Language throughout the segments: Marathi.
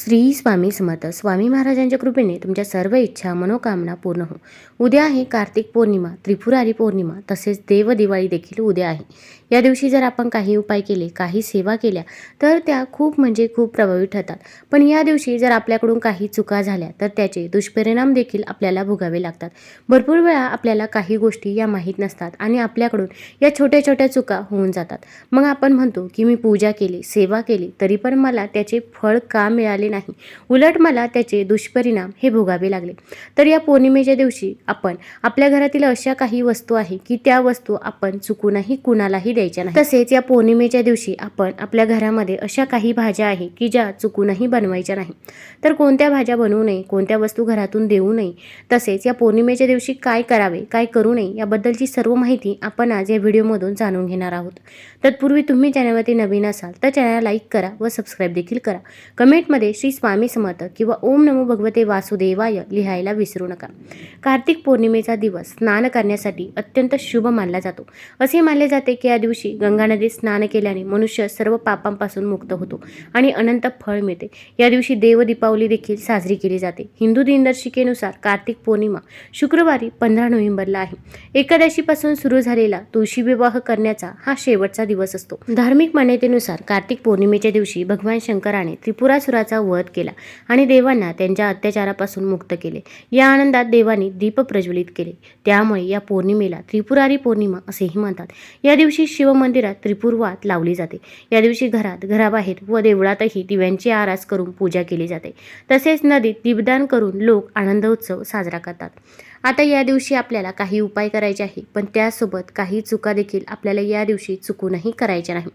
श्री स्वामी समर्थ. स्वामी महाराजांच्या कृपेने तुमच्या सर्व इच्छा मनोकामना पूर्ण हो. उद्या आहे कार्तिक पौर्णिमा त्रिपुरारी पौर्णिमा तसेच देव दिवाळी देखील उद्या आहे. या दिवशी जर आपण काही उपाय केले काही सेवा केल्या तर त्या खूप म्हणजे खूप प्रभावी ठरतात. पण या दिवशी जर आपल्याकडून काही चुका झाल्या तर त्याचे दुष्परिणाम देखील आपल्याला भोगावे लागतात. भरपूर वेळा आपल्याला काही गोष्टी या माहीत नसतात आणि आपल्याकडून या छोट्या छोट्या चुका होऊन जातात. मग आपण म्हणतो की मी पूजा केली सेवा केली तरी पण मला त्याचे फळ का मिळाले नाही. उलट मला त्याचे दुष्परिणाम हे भोगावे लागले. तर या पौर्णिमेच्या दिवशी आपण आपल्या घरातील अशा काही वस्तू आहे की त्या वस्तू आपण चुकूनही कुणालाही द्यायच्या नाही. तसेच या पौर्णिमेच्या दिवशी आपण आपल्या घरामध्ये अशा काही भाज्या आहे की ज्या चुकूनही बनवायच्या नाही. तर कोणत्या भाज्या बनवू नये कोणत्या वस्तू घरातून देऊ नये तसेच या पौर्णिमेच्या दिवशी काय करावे काय करू नये याबद्दलची सर्व माहिती आपण आज या व्हिडिओमधून जाणून घेणार आहोत. तत्पूर्वी तुम्ही चॅनलवरती नवीन असाल तर चॅनल लाईक करा व सबस्क्राईब देखील करा. कमेंटमध्ये श्री स्वामी समर्थ किंवा ओम नमो भगवते वासुदेवाय लिहायला विसरू नका. कार्तिक पौर्णिमेचा दिवस स्नान करण्यासाठी अत्यंत शुभ मानला जातो. असे मानले जाते की या दिवशी गंगा नदीत स्नान केल्याने मनुष्य सर्व पापांपासून मुक्त होतो आणि अनंत फळ मिळते. या दिवशी देव दीपावली देखील साजरी केली जाते. हिंदू दिनदर्शिकेनुसार कार्तिक पौर्णिमा शुक्रवारी पंधरा नोव्हेंबरला आहे. एकादशीपासून सुरू झालेला तुळशी विवाह करण्याचा हा शेवटचा दिवस असतो. धार्मिक मान्यतेनुसार कार्तिक पौर्णिमेच्या दिवशी भगवान शंकराने त्रिपुरासुराचा वध केला आणि देवांना त्यांच्या अत्याचारापासून मुक्त केले. या आनंदात देवांनी दीप प्रज्वलित केले. त्यामुळे या पौर्णिमेला त्रिपुरारी पौर्णिमा असेही म्हणतात. या दिवशी शिवमंदिरात त्रिपुरवात लावली जाते. या दिवशी घरात घराबाहेर व देवळातही दिव्यांची आरास करून पूजा केली जाते. तसेच नदीत दीपदान करून लोक आनंद उत्सव साजरा करतात. आता या दिवशी आपल्याला काही उपाय करायचे आहे पण त्यासोबत काही चुका देखील आपल्याला या दिवशी चुकूनही करायच्या नाही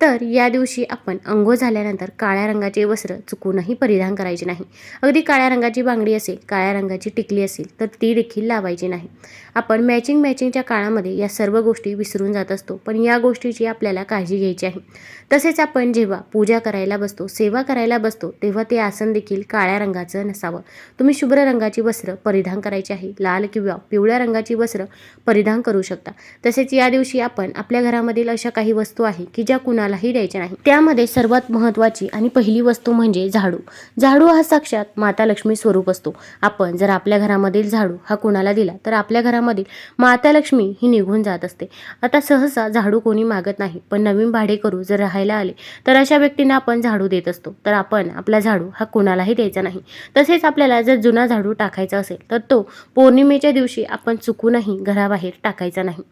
तर या दिवशी आपण अंघोळ झाल्यानंतर काळ्या रंगाचे वस्त्र चुकूनही परिधान करायचे नाही. अगदी काळ्या रंगाची बांगडी असेल काळ्या रंगाची टिकली असेल तर ती देखील लावायची नाही. आपण मॅचिंग मॅचिंगच्या काळामध्ये या सर्व गोष्टी विसरून जात असतो पण या गोष्टीची आपल्याला काळजी घ्यायची आहे. तसेच आपण जेव्हा पूजा करायला बसतो सेवा करायला बसतो तेव्हा ते आसन देखील काळ्या रंगाचं नसावं. तुम्ही शुभ्र रंगाची वस्त्र परिधान करायची आहे लाल किंवा पिवळ्या रंगाची वस्त्र परिधान करू शकता. तसेच या दिवशी आपण आपल्या घरामधील अशा काही वस्तू आहे की ज्या कोणालाही द्यायचे नाही. त्यामध्ये सर्वात महत्त्वाची आणि पहिली वस्तू म्हणजे झाडू. झाडू हा साक्षात माता लक्ष्मी स्वरूप असतो. आपण जर आपल्या घरामधील झाडू हा कुणाला दिला तर आपल्या घरामधील माता लक्ष्मी ही निघून जात असते. आता सहसा झाडू कोणी मागत नाही पण नवीन भाडेकरू जर राहायला आले तर अशा व्यक्तींना आपण झाडू देत असतो. तर आपण आपला झाडू हा कुणालाही द्यायचा नाही. तसेच आपल्याला जर जुना झाडू टाकायचा असेल तर तो पौर्णिमेच्या दिवशी आपण चुकूनही घराबाहेर टाकायचा नाही.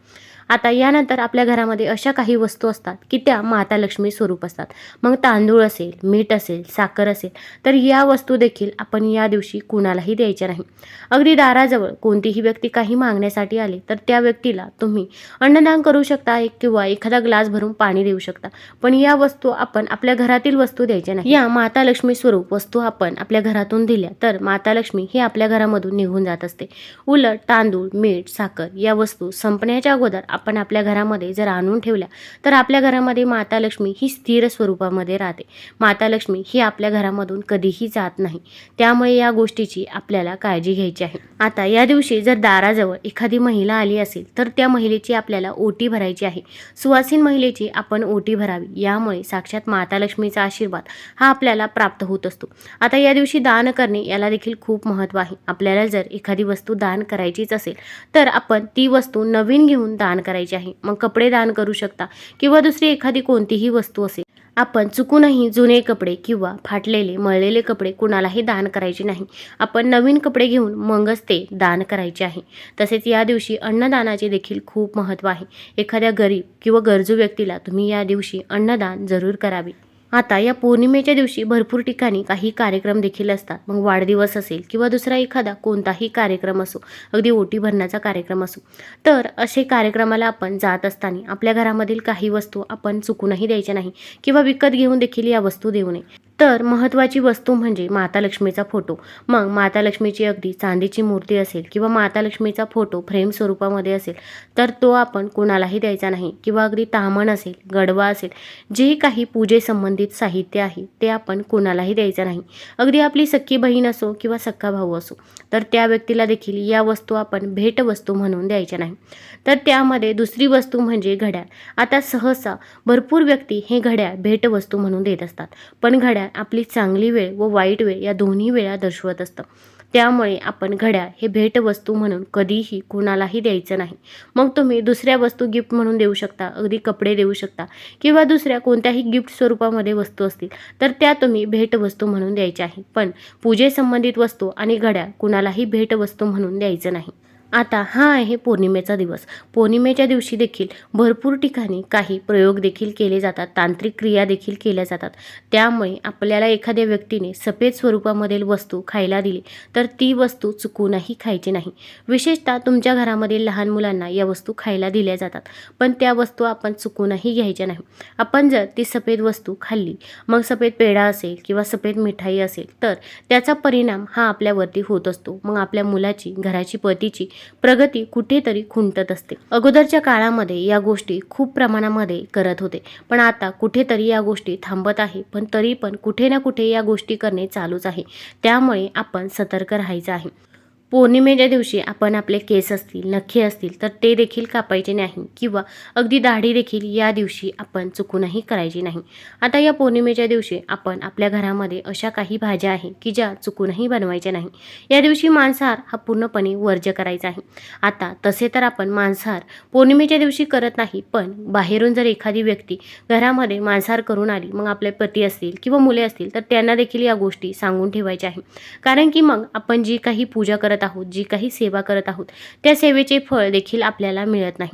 आता यानंतर आपल्या घरामध्ये अशा काही वस्तू असतात की त्या माता लक्ष्मी स्वरूप असतात. मग तांदूळ असेल मीठ असेल साखर असेल तर या वस्तू देखील आपण या दिवशी कुणालाही द्यायच्या नाही. अगदी दाराजवळ कोणतीही व्यक्ती काही मागण्यासाठी आले तर त्या व्यक्तीला तुम्ही अन्नदान करू शकता एक किंवा एखादा ग्लास भरून पाणी देऊ शकता. पण या वस्तू आपण आपल्या घरातील वस्तू द्यायच्या नाही. या माता लक्ष्मी स्वरूप वस्तू आपण आपल्या घरातून दिल्या तर माता लक्ष्मी ही आपल्या घरामधून निघून जात असते. उलट तांदूळ मीठ साखर या वस्तू संपण्याच्या अगोदर आपण आपल्या घरामध्ये जर आणून ठेवल्या तर आपल्या घरामध्ये माता लक्ष्मी ही स्थिर स्वरूपामध्ये राहते. माता लक्ष्मी ही आपल्या घरामधून कधीही जात नाही. त्यामुळे या गोष्टीची आपल्याला काळजी घ्यायची आहे. आता या दिवशी जर दाराजवळ एखादी महिला आली असेल तर त्या महिलेची आपल्याला ओटी भरायची आहे. सुवासीन महिलेची आपण ओटी भरावी. यामुळे साक्षात माता लक्ष्मीचा आशीर्वाद हा आपल्याला प्राप्त होत असतो. आता या दिवशी दान करणे याला देखील खूप महत्त्व आहे. आपल्याला जर एखादी वस्तू दान करायचीच असेल तर आपण ती वस्तू नवीन घेऊन दान करायची आहे. मग कपडे दान करू शकता. किंवा दुसरी एखादी कोणतीही वस्तू असेल. आपण चुकूनही जुने कपडे किंवा फाटलेले मळलेले कपडे कुणालाही दान करायचे नाही. आपण नवीन कपडे घेऊन मगच ते दान करायचे आहे. तसेच या दिवशी अन्नदानाचे देखील खूप महत्त्व आहे. एखाद्या गरीब किंवा गरजू व्यक्तीला तुम्ही या दिवशी अन्नदान जरूर करावे. आता या पौर्णिमेच्या दिवशी भरपूर ठिकाणी काही कार्यक्रम देखील असतात. मग वाढदिवस असेल किंवा दुसरा एखादा कोणताही कार्यक्रम असो अगदी ओटी भरण्याचा कार्यक्रम असो तर असे कार्यक्रमाला आपण जात असताना आपल्या घरामधील काही वस्तू आपण चुकूनही द्यायच्या नाही किंवा विकत घेऊन देखील या वस्तू देऊ नये. तर महत्त्वाची वस्तू म्हणजे माता लक्ष्मीचा फोटो. मग माता लक्ष्मीची अगदी चांदीची मूर्ती असेल किंवा माता लक्ष्मीचा फोटो फ्रेम स्वरूपामध्ये असेल तर तो आपण कोणालाही द्यायचा नाही किंवा अगदी तामण असेल गडवा असेल जे काही पूजेसंबंधित साहित्य आहे ते आपण कोणालाही द्यायचं नाही. अगदी आपली सख्खी बहीण असो किंवा सख्खा भाऊ असो तर त्या व्यक्तीला देखील या वस्तू आपण भेटवस्तू म्हणून द्यायच्या नाही. तर त्यामध्ये दुसरी वस्तू म्हणजे घड्याळ. आता सहसा भरपूर व्यक्ती हे घड्याळ भेटवस्तू म्हणून देत असतात. पण घड्याळ घड्याळ आपली चांगली वेळ व वाईट वेळ या दोन्ही वेळा दर्शवत असतं. त्यामुळे आपण घड्याळ हे भेटवस्तू म्हणून कधीही कोणालाही द्यायचं नाही. मग तुम्ही दुसऱ्या वस्तू गिफ्ट म्हणून देऊ शकता अगदी कपडे देऊ शकता किंवा दुसऱ्या कोणत्याही गिफ्ट स्वरूपामध्ये वस्तू असतील तर त्या तुम्ही भेटवस्तू म्हणून द्यायच्या आहे पण पूजेसंबंधित वस्तू आणि घड्याळ कुणालाही भेटवस्तू म्हणून द्यायचं नाही. आता हा आहे पौर्णिमेचा दिवस. पौर्णिमेच्या दिवशी देखील भरपूर ठिकाणी काही प्रयोग देखील केले जातात तांत्रिक क्रिया देखील केल्या जातात. त्यामुळे आपल्याला एखाद्या व्यक्तीने सफेद स्वरूपामधील वस्तू खायला दिली तर ती वस्तू चुकूनही खायची नाही. विशेषतः तुमच्या घरामधील लहान मुलांना या वस्तू खायला दिल्या जातात पण त्या वस्तू आपण चुकूनही घ्यायच्या नाही. आपण जर ती सफेद वस्तू खाल्ली मग सफेद पेढा असेल किंवा सफेद मिठाई असेल तर त्याचा परिणाम हा आपल्यावरती होत असतो. मग आपल्या मुलाची घराची पतीची प्रगती कुठेतरी खुंटत असते. अगोदरच्या काळामध्ये या गोष्टी खूप प्रमाणामध्ये करत होते. पण आता कुठेतरी या गोष्टी थांबत आहे. पण तरी पण कुठे ना कुठे या गोष्टी करणे चालूच आहे. त्यामुळे आपण सतर्क राहायचं आहे. पौर्णिमेच्या दिवशी आपण आपले केस असतील नखे असतील तर ते देखील कापायचे नाही किंवा अगदी दाढी देखील या दिवशी आपण चुकूनही करायची नाही. आता या पौर्णिमेच्या दिवशी आपण आपल्या घरामध्ये अशा काही भाज्या आहे की ज्या चुकूनही बनवायच्या नाही. या दिवशी मांसाहार हा पूर्णपणे वर्ज्य करायचा आहे. आता तसे तर आपण मांसाहार पौर्णिमेच्या दिवशी करत नाही पण बाहेरून जर एखादी व्यक्ती घरामध्ये मांसाहार करून आली मग आपले पती असतील किंवा मुले असतील तर त्यांना देखील या गोष्टी सांगून ठेवायच्या आहे. कारण की मग आपण जी काही पूजा करत आहोत जी काही सेवा करत आहोत त्या सेवेचे फळ देखील आपल्याला मिळत नाही.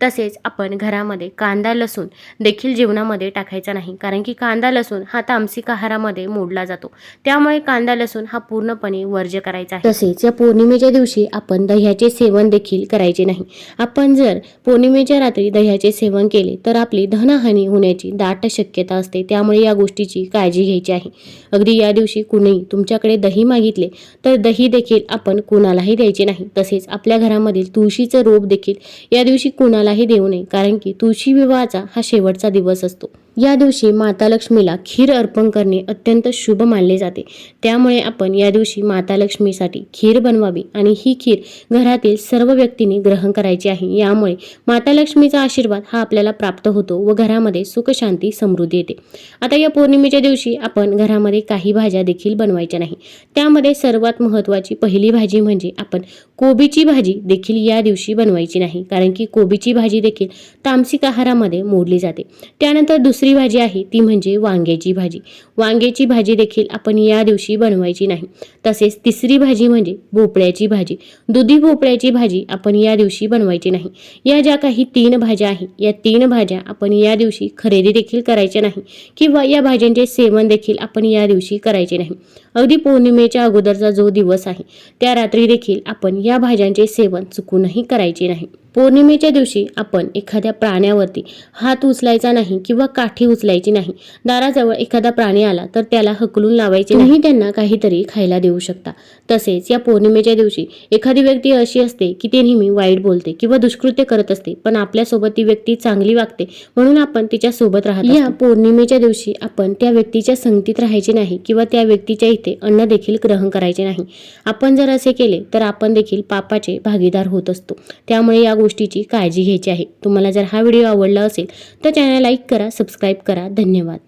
तसेच आपण घरामध्ये कांदा लसूण देखील जेवणामध्ये टाकायचा नाही. कारण की कांदा लसूण हा तामसिक आहारामध्ये मोडला जातो. त्यामुळे कांदा लसूण हा पूर्णपणे वर्ज्य करायचा आहे. तसेच या पौर्णिमेच्या दिवशी आपण दह्याचे सेवन देखील करायचे नाही. आपण जर पौर्णिमेच्या रात्री दह्याचे सेवन केले तर आपली धनहानी होण्याची दाट शक्यता असते. त्यामुळे या गोष्टीची काळजी घ्यायची आहे. अगदी या दिवशी कुणीही तुमच्याकडे दही मागितले तर दही देखील आपण कुणालाही द्यायचे नाही. तसेच आपल्या घरामधील तुळशीचं रोप देखील या दिवशी कुणाला कोणालाही देऊ नये कारण की तुळशी विवाहाचा हा शेवटचा दिवस असतो. या दिवशी माता लक्ष्मीला खीर अर्पण करणे अत्यंत शुभ मानले जाते. त्यामुळे आपण या दिवशी माता लक्ष्मीसाठी खीर बनवावी आणि ही खीर घरातील सर्व व्यक्तींनी ग्रहण करायची आहे. यामुळे माता लक्ष्मीचा आशीर्वाद हा आपल्याला प्राप्त होतो व घरामध्ये सुखशांती समृद्धी येते. आता या पौर्णिमेच्या दिवशी आपण घरामध्ये काही भाज्या देखील बनवायच्या नाही. त्यामध्ये सर्वात महत्त्वाची पहिली भाजी म्हणजे आपण कोबीची भाजी देखील या दिवशी बनवायची नाही. कारण की कोबीची भाजी देखील तामसिक आहारामध्ये मोडली जाते. त्यानंतर दुसरी दुसरी भाजी आहे ती म्हणजे वांग्याची भाजी. वांग्याची भाजी देखील आपण या दिवशी बनवायची नाही. तसेच तिसरी भाजी म्हणजे भोपळ्याची भाजी. दुधी भोपळ्याची भाजी आपण या दिवशी बनवायची नाही. या ज्या काही तीन भाज्या आहेत या तीन भाज्या आपण या दिवशी खरेदी देखील करायच्या नाही किंवा या भाज्यांचे सेवन देखील आपण या दिवशी करायचे नाही. अगदी पौर्णिमेच्या अगोदरचा जो दिवस आहे त्या रात्री देखील आपण या भाज्यांचे सेवन चुकूनही करायचे नाही. पौर्णिमेच्या दिवशी आपण एखाद्या प्राण्यावरती हात उचलायचा नाही किंवा काठी उचलायची नाही. दाराजवळ एखादा प्राणी आला तर त्याला हकलून लावायचे नाही त्यांना काहीतरी खायला देऊ शकता. तसेच या पौर्णिमेच्या दिवशी एखादी व्यक्ती अशी असते की ती नेहमी वाईट बोलते किंवा दुष्कृत्य करत असते पण आपल्यासोबत ती व्यक्ती चांगली वागते म्हणून आपण तिच्या सोबत राहत या पौर्णिमेच्या दिवशी आपण त्या व्यक्तीच्या संगतीत राहायचे नाही किंवा त्या व्यक्तीच्या इथे अन्न देखील ग्रहण करायचे नाही. आपण जर असे केले तर आपण देखील पापाचे भागीदार होत असतो. त्यामुळे या गोष्टीची काळजी घ्यायची आहे. तुम्हाला जर हा व्हिडिओ आवडला असेल तर चॅनल लाईक करा सबस्क्राईब करा. धन्यवाद.